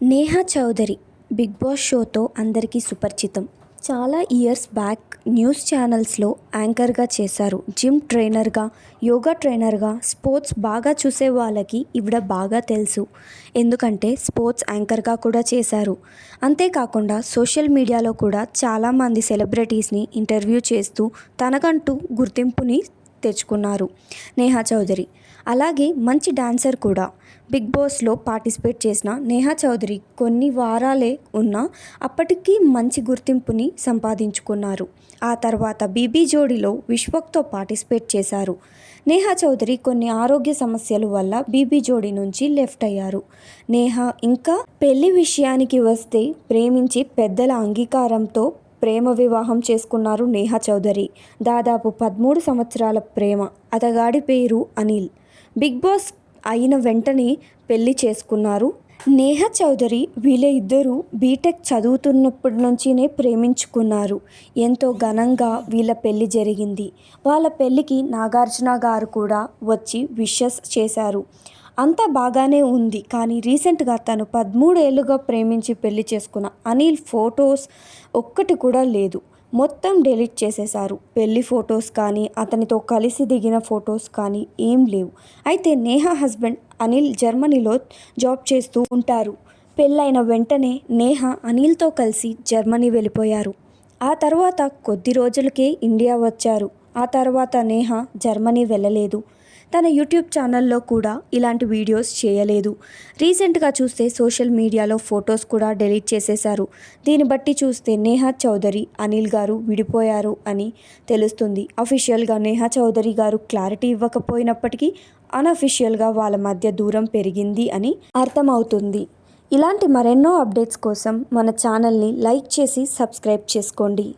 Neha Chaudhary big boss షోతో అందరికీ సుపరిచితం. చాలా ఇయర్స్ బ్యాక్ న్యూస్ ఛానల్స్లో యాంకర్గా చేశారు. జిమ్ ట్రైనర్గా యోగా ట్రైనర్గా స్పోర్ట్స్ బాగా చూసే వాళ్ళకి ఇవిడ బాగా తెలుసు. ఎందుకంటే స్పోర్ట్స్ యాంకర్గా కూడా చేశారు. అంతేకాకుండా సోషల్ మీడియాలో కూడా చాలామంది సెలబ్రిటీస్ని ఇంటర్వ్యూ చేస్తూ తనకంటూ గుర్తింపుని తెచ్చుకున్నారు. నేహా చౌదరి. అలాగే మంచి డాన్సర్ కూడా. బిగ్ బాస్లో పార్టిసిపేట్ చేసిన నేహా చౌదరి కొన్ని వారాలే ఉన్నా అప్పటికీ మంచి గుర్తింపుని సంపాదించుకున్నారు. ఆ తర్వాత బీబీ జోడీలో విశ్వక్తో పార్టిసిపేట్ చేశారు. నేహా చౌదరి కొన్ని ఆరోగ్య సమస్యల వల్ల బీబీ జోడీ నుంచి లెఫ్ట్ అయ్యారు. నేహా ఇంకా పెళ్ళి విషయానికి వస్తే ప్రేమించి పెద్దల అంగీకారంతో ప్రేమ వివాహం చేసుకున్నారు నేహా చౌదరి. దాదాపు పదమూడు సంవత్సరాల ప్రేమ. అతగాడి పేరు అనిల్. బిగ్ బాస్ అయిన వెంటనే పెళ్ళి చేసుకున్నారు. నేహా చౌదరి వీళ్ళ ఇద్దరూ బీటెక్ చదువుతున్నప్పటి నుంచినే ప్రేమించుకున్నారు. ఎంతో ఘనంగా వీళ్ళ పెళ్ళి జరిగింది. వాళ్ళ పెళ్ళికి నాగార్జున గారు కూడా వచ్చి విషెస్ చేశారు. అంతా బాగానే ఉంది. కానీ రీసెంట్గా తను పదమూడేళ్ళుగా ప్రేమించి పెళ్ళి చేసుకున్న అనిల్ ఫొటోస్ ఒక్కటి కూడా లేదు. మొత్తం డిలీట్ చేసేశారు. పెళ్ళి ఫొటోస్ కానీ అతనితో కలిసి దిగిన ఫొటోస్ కానీ ఏం లేవు. అయితే నేహా హస్బెండ్ అనిల్ జర్మనీలో జాబ్ చేస్తూ ఉంటారు. పెళ్ళైన వెంటనే నేహా అనిల్తో కలిసి జర్మనీ వెళ్ళిపోయారు. ఆ తర్వాత కొద్ది రోజులకే ఇండియా వచ్చారు. ఆ తర్వాత నేహా జర్మనీ వెళ్ళలేదు. తన యూట్యూబ్ ఛానల్లో కూడా ఇలాంటి వీడియోస్ చేయలేదు. రీసెంట్గా చూస్తే సోషల్ మీడియాలో ఫొటోస్ కూడా డిలీట్ చేసేశారు. దీన్ని బట్టి చూస్తే నేహా చౌదరి అనిల్ గారు విడిపోయారు అని తెలుస్తుంది. అఫీషియల్గా నేహా చౌదరి గారు క్లారిటీ ఇవ్వకపోయినప్పటికీ అన్అఫీషియల్గా వాళ్ళ మధ్య దూరం పెరిగింది అని అర్థమవుతుంది. ఇలాంటి మరెన్నో అప్డేట్స్ కోసం మన ఛానల్ని లైక్ చేసి సబ్స్క్రైబ్ చేసుకోండి.